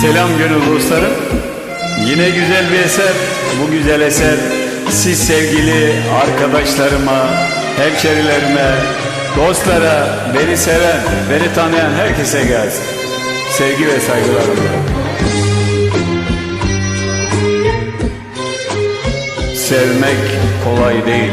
Selam gönül dostlarım. Yine güzel bir eser. Bu güzel eser siz sevgili arkadaşlarıma, hemşerilerime, dostlara, beni seven, beni tanıyan herkese gelsin. Sevgi ve saygılarımla. Sevmek kolay değil.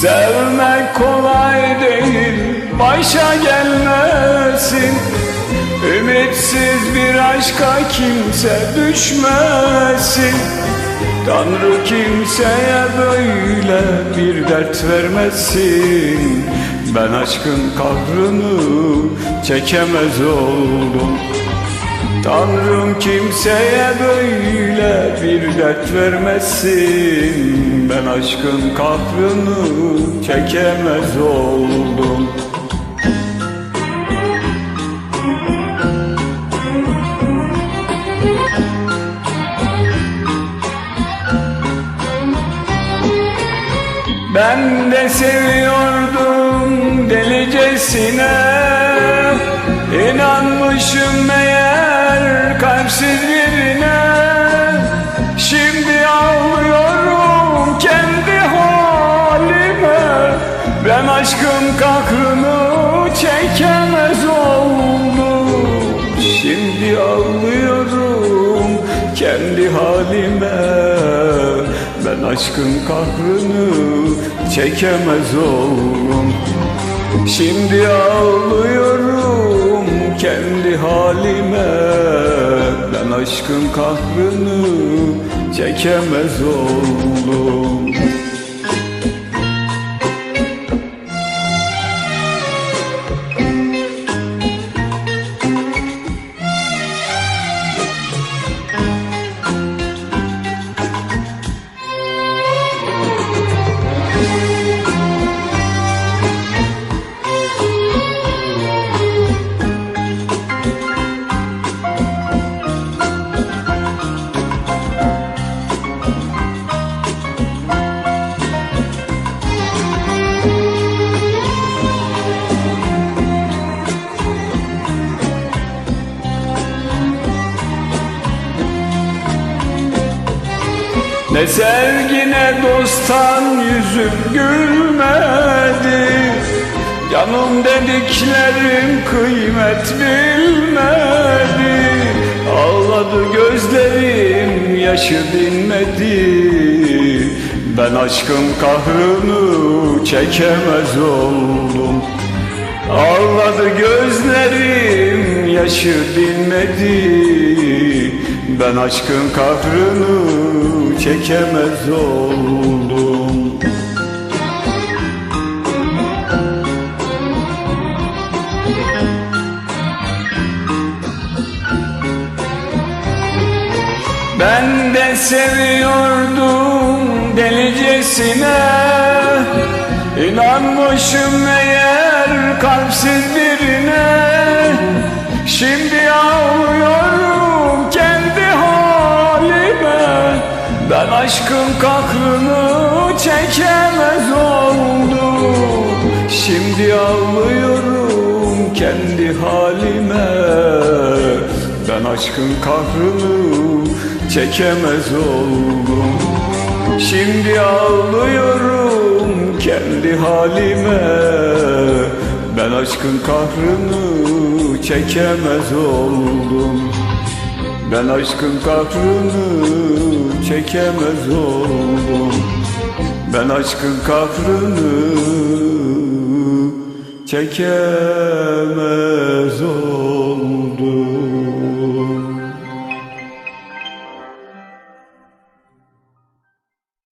Sevmek kolay değil, başa gelmesin. Ümitsiz bir aşka kimse düşmesin. Tanrı kimseye böyle bir dert vermesin. Ben aşkın kahrını çekemez oldum Tanrım kimseye böyle bir dert vermesin. Ben aşkın kahrını çekemez oldum. Ben de seviyordum delicesine. İnanmışım meğer kalpsiz birine Şimdi ağlıyorum kendi halime. Ben aşkın kahrını çekemez oldum. Şimdi ağlıyorum kendi halime. Ben aşkın kahrını çekemez oldum. Şimdi ağlıyorum aşkın kahrını çekemez oldum Ne sevgine dosttan yüzüm gülmedi. Canım dediklerim kıymet bilmedi. Ağladı gözlerim yaşı dinmedi. Ben aşkın kahrını çekemez oldum. Ağladı gözlerim yaşı dinmedi. Ben aşkın kahrını çekemez oldum. Ben de seviyordum delicesine. İnanmışım eğer kalpsiz birine Ben aşkın kahrını çekemez oldum. Şimdi ağlıyorum kendi halime. Ben aşkın kahrını çekemez oldum. Şimdi ağlıyorum kendi halime. Ben aşkın kahrını çekemez oldum. Ben aşkın kahrını çekemez oldum. Ben aşkın kahrını çekemez